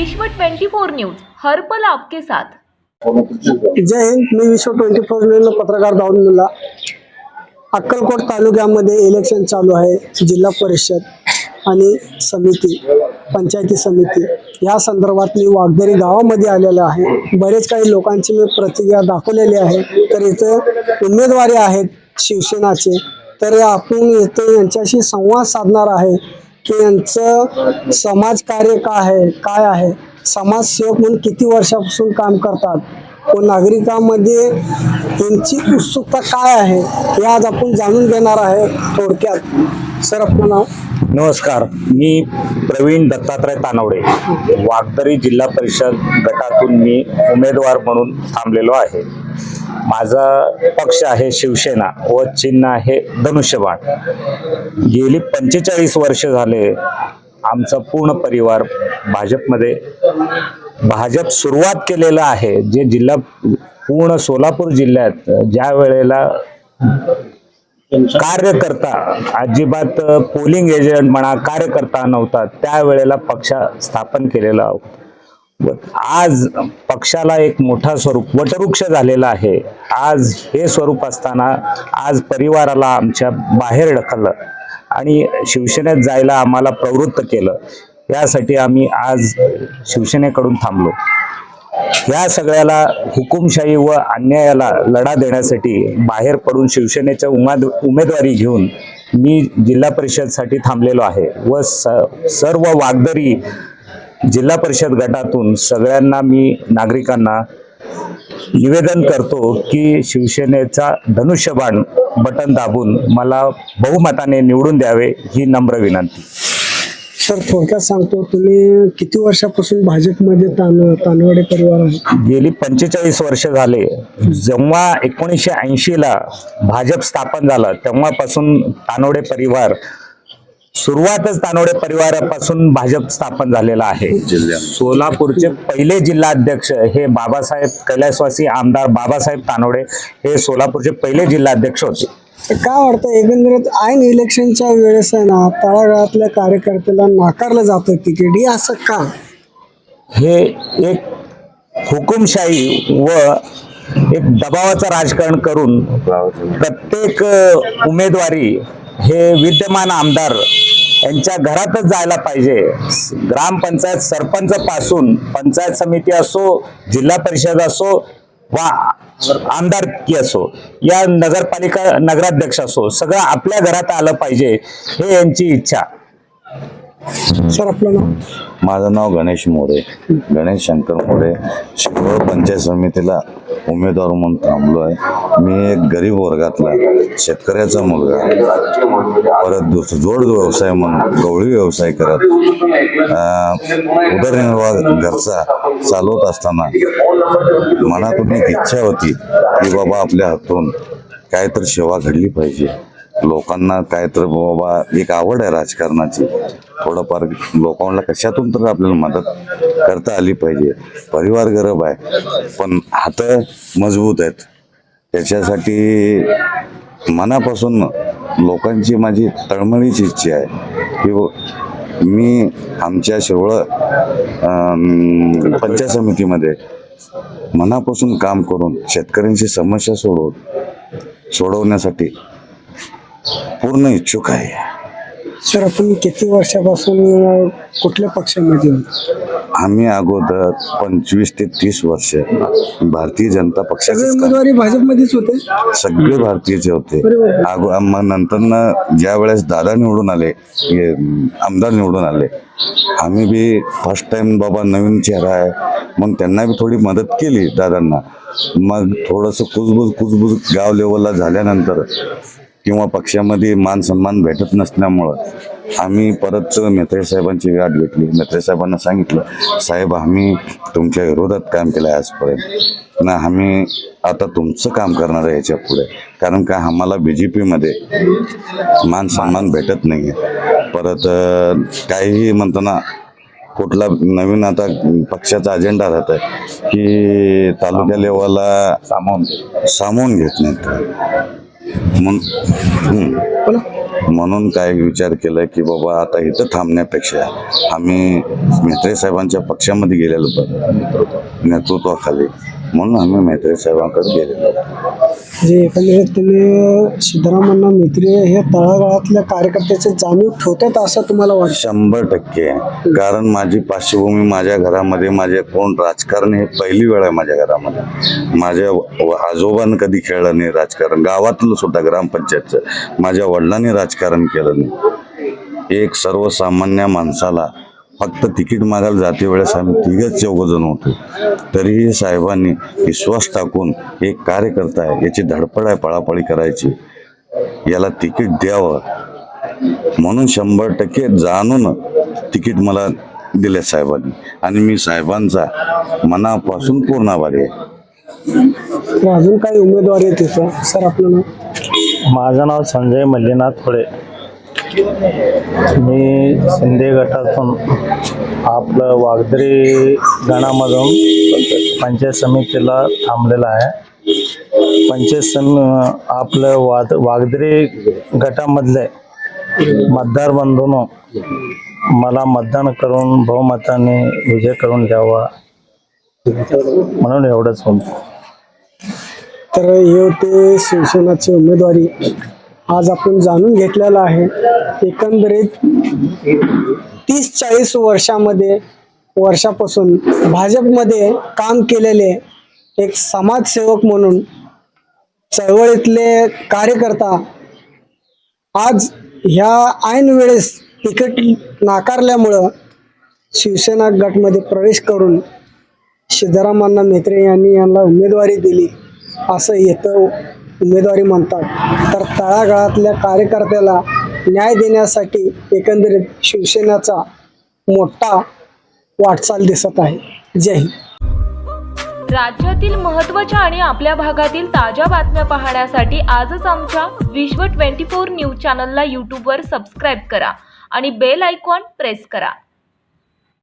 विश्व 24 न्यूज हरपल आपके साथ. जय हिंद मी विश्व ट्वेंटी फोर न्यूजला पत्रकार दाऊद मुल्ला. अक्कलकोट तालुक्यामध्ये इलेक्शन चालू आहे जिल्हा परिषद आणि समिती पंचायती समिती. या संदर्भात मी वाघदरी गावामध्ये आलेलो आहे. बरेच काही लोकांची मी प्रतिक्रिया दाखवलेली आहे. तर इथे उमेदवारी आहेत शिवसेनाचे. तर आपण इथे यांच्याशी संवाद साधणार आहे. की यांचं समाजकार्य काय आहे काय आहे? समाजसेवक म्हणून किती वर्षापासून काम करतात? व नागरिकांमध्ये यांची उत्सुकता काय आहे हे आज आपण जाणून घेणार आहे थोडक्यात. सर आपलं नाव? नमस्कार. मी प्रवीण दत्तात्रय तानवडे. वागदरी जिल्हा परिषद गटातून मी उमेदवार म्हणून थांबलेलो आहे. माझा पक्ष आहे शिवसेना व चिन्ह आहे धनुष्यबाण. गेली पंचेचाळीस वर्ष झाले आमचा पूर्ण परिवार भाजपमध्ये. भाजप सुरुवात केलेलं आहे जे जिल्हा पूर्ण सोलापूर जिल्ह्यात ज्या वेळेला कार्यकर्ता अजिबात पोलिंग एजंट म्हणा कार्यकर्ता नव्हता त्यावेळेला पक्ष स्थापन केलेला होता. आज पक्षाला एक मोठा स्वरूप वटवृक्ष झालेला आहे. आज हे स्वरूप असताना आज परिवाराला आमच्या बाहेर ढकललं. आणि शिवसेनेत जायला आम्हाला प्रवृत्त केलं. यासाठी आम्ही आज शिवसेनेकडून थांबलो. या सगळ्याला हुकुमशाही व अन्यायाला लढा देण्यासाठी बाहेर पडून शिवसेनेच्या उमाद उमेदवारी घेऊन मी जिल्हा परिषदसाठी थांबलेलो आहे व स सर्व वागदरी जिल्हा परिषद गटातून सगळ्यांना मी नागरिकांना निवेदन करतो की शिवसेनेचा धनुष्यबाण बटन दाबून मला बहुमताने निवडून द्यावे ही नम्र विनंती. सर थोडक्यात सांगतो तुम्ही किती वर्षापासून भाजपमध्ये तान तानवाडे परिवार आहे गेली पंचेचाळीस वर्ष झाले. जेव्हा एकोणीसशे ऐंशीला भाजप स्थापन झालं तेव्हापासून तानोडे परिवार सुरुवातच तानोडे परिवारापासून भाजप स्थापन झालेला आहे. सोलापूरचे पहिले जिल्हाध्यक्ष हे बाबासाहेब कैलासवासी आमदार बाबासाहेब तानोडे हे सोलापूरचे पहिले जिल्हाध्यक्ष होते. काय वाटतं एकंदरीत ऐन इलेक्शनच्या वेळेस आहे ना तळागाळातल्या कार्यकर्त्याला नाकारलं जातं तिकीट. हे असं का? हे एक हुकुमशाही व एक दबावाचं राजकारण करून प्रत्येक उमेदवारी हे विद्यमान आमदार यांच्या घरातच जायला पाहिजे. ग्रामपंचायत सरपंच पासून पंचायत समिती असो जिल्हा परिषद असो वा आमदारकी असो या नगरपालिका नगराध्यक्ष असो सगळं आपल्या घरात आलं पाहिजे हे यांची इच्छा. सर आपलं नाव? माझं नाव गणेश मोरे गणेश शंकर मोरे शिरोळ पंचायत समितीला उमेदवार म्हणून थांबलो आहे मी एक गरीब वर्गातला शेतकऱ्याचा मुलगा. परत दुस जोड व्यवसाय म्हणून गवळी व्यवसाय करत उदरनिर्वाह घरचा चालवत असताना मनातून एक इच्छा होती की बाबा आपल्या हातून काहीतरी सेवा घडली पाहिजे. लोकांना काय तर बाबा एक आवड आहे राजकारणाची. थोडंफार लोकांना कशातून तर आपल्याला मदत करता आली पाहिजे. परिवार गरब आहे पण हात मजबूत आहेत. त्याच्यासाठी मनापासून लोकांची माझी तळमळीची इच्छा आहे. की मी आमच्या शेवळ पंचायत समितीमध्ये मनापासून काम करून शेतकऱ्यांची समस्या सोडवून सोडवण्यासाठी पूर्ण इच्छुक आहे. सर आपण किती वर्षापासून अं, कुठल्या पक्षामध्ये होतो आम्ही अगोदर पंचवीस ते तीस वर्ष भारतीय जनता सगळे पक्षाचे उमेदवारी भाजपमध्येच होते? सगळे भारतीयचे होते. अगो मग नंतर ज्या वेळेस दादा निवडून आले हे, आमदार निवडून आले आम्ही बी फर्स्ट टाइम बाबा नवीन चेहरा आहे. मग त्यांना बी थोडी मदत केली दादांना. मग थोडंसं कुजबुज कुजबुज गाव लेवलला झाल्यानंतर किंवा पक्षामध्ये मान सन्मान भेटत नसल्यामुळं आम्ही परत मेत्रे साहेबांची गाठ घेतली. मेत्रे साहेबांना सांगितलं साहेब आम्ही तुमच्या विरोधात काम केलं आहे आजपर्यंत. ना आम्ही आता तुमचं काम करणार आहे याच्यापुढे. कारण का आम्हाला बी जे पीमध्ये मान सन्मान भेटत नाही परत काहीही म्हणताना कुठला नवीन आता पक्षाचा अजेंडा राहत आहे की तालुक्या लेवलला सामावून सामावून घेत नाहीत. बोला म्हणून काय विचार केला की बाबा आता इथं थांबण्यापेक्षा आम्ही म्हेत्रे साहेबांच्या पक्षामध्ये गेलेलो नेतृत्वाखाली. म्हणून आम्ही म्हेत्रे साहेबांकडे गेलेलो. म्हणजे एकंदरीत तुम्ही सिद्धरामांना मित्री हे तळागाळातल्या कार्यकर्त्याचे जाणीव ठेवतात असं तुम्हाला वाटतं? शंभर टक्के. कारण माझी पार्श्वभूमी माझ्या घरामध्ये माझे कोण राजकारण हे पहिली वेळ आहे माझ्या घरामध्ये. माझ्या व- आजोबांनी कधी खेळलं नाही राजकारण. गावातलं सुद्धा ग्रामपंचायतचं. माझ्या वडिलांनी राजकारण केलं नाही. एक सर्वसामान्य माणसाला फक्त तिकीट मागायला जाते वेळेस आम्ही तिघच चौघजण होतो. तरीही साहेबांनी विश्वास टाकून एक कार्यकर्ता आहे याची धडपड आहे पळापळी करायची. याला तिकीट द्यावं. म्हणून शंभर टक्के जाणून तिकीट मला दिले साहेबांनी. आणि मी साहेबांचा मनापासून पूर्ण आभारी आहे. अजून काही उमेदवार आहेत तिथं सर आपलं माझं नाव संजय मल्लीनाथ फुले मी शिंदे गटातून आपलं वागदरी गणामधून पंचायत समितीला थांबलेला आहे. पंचायत सम आपलं वाद वागदरी गटामधले मतदार बंधून मला मतदान करून बहुमताने विजय करून घ्यावा. म्हणून एवढंच म्हणतो तर हे होते शिवसेनाची उमेदवारी. आज आपण जाणून घेतलेलं आहे. एकंदरीत तीस चाळीस वर्षामध्ये वर्षापासून भाजपमध्ये काम केलेले एक समाजसेवक म्हणून चळवळीतले कार्यकर्ता आज ह्या ऐन वेळेस तिकीट नाकारल्यामुळं शिवसेना गटमध्ये प्रवेश करून सिद्धरामांना मेत्रे यांनी यांना उमेदवारी दिली असं येतं उमेदवारी म्हणतात तर तळागाळातल्या कार्यकर्त्याला न्याय देण्यासाठी एकंदरीत शिवसेनेचा मोठा वाटचाल दिसत आहे. जय हिंद. राज्यातील महत्त्वाच्या आणि आपल्या भागातील ताज्या बातम्या पाहण्यासाठी आजच आमच्या विश्व ट्वेंटी फोर न्यूज चॅनलला यूट्यूबवर सबस्क्राईब करा आणि बेल आयकॉन प्रेस करा.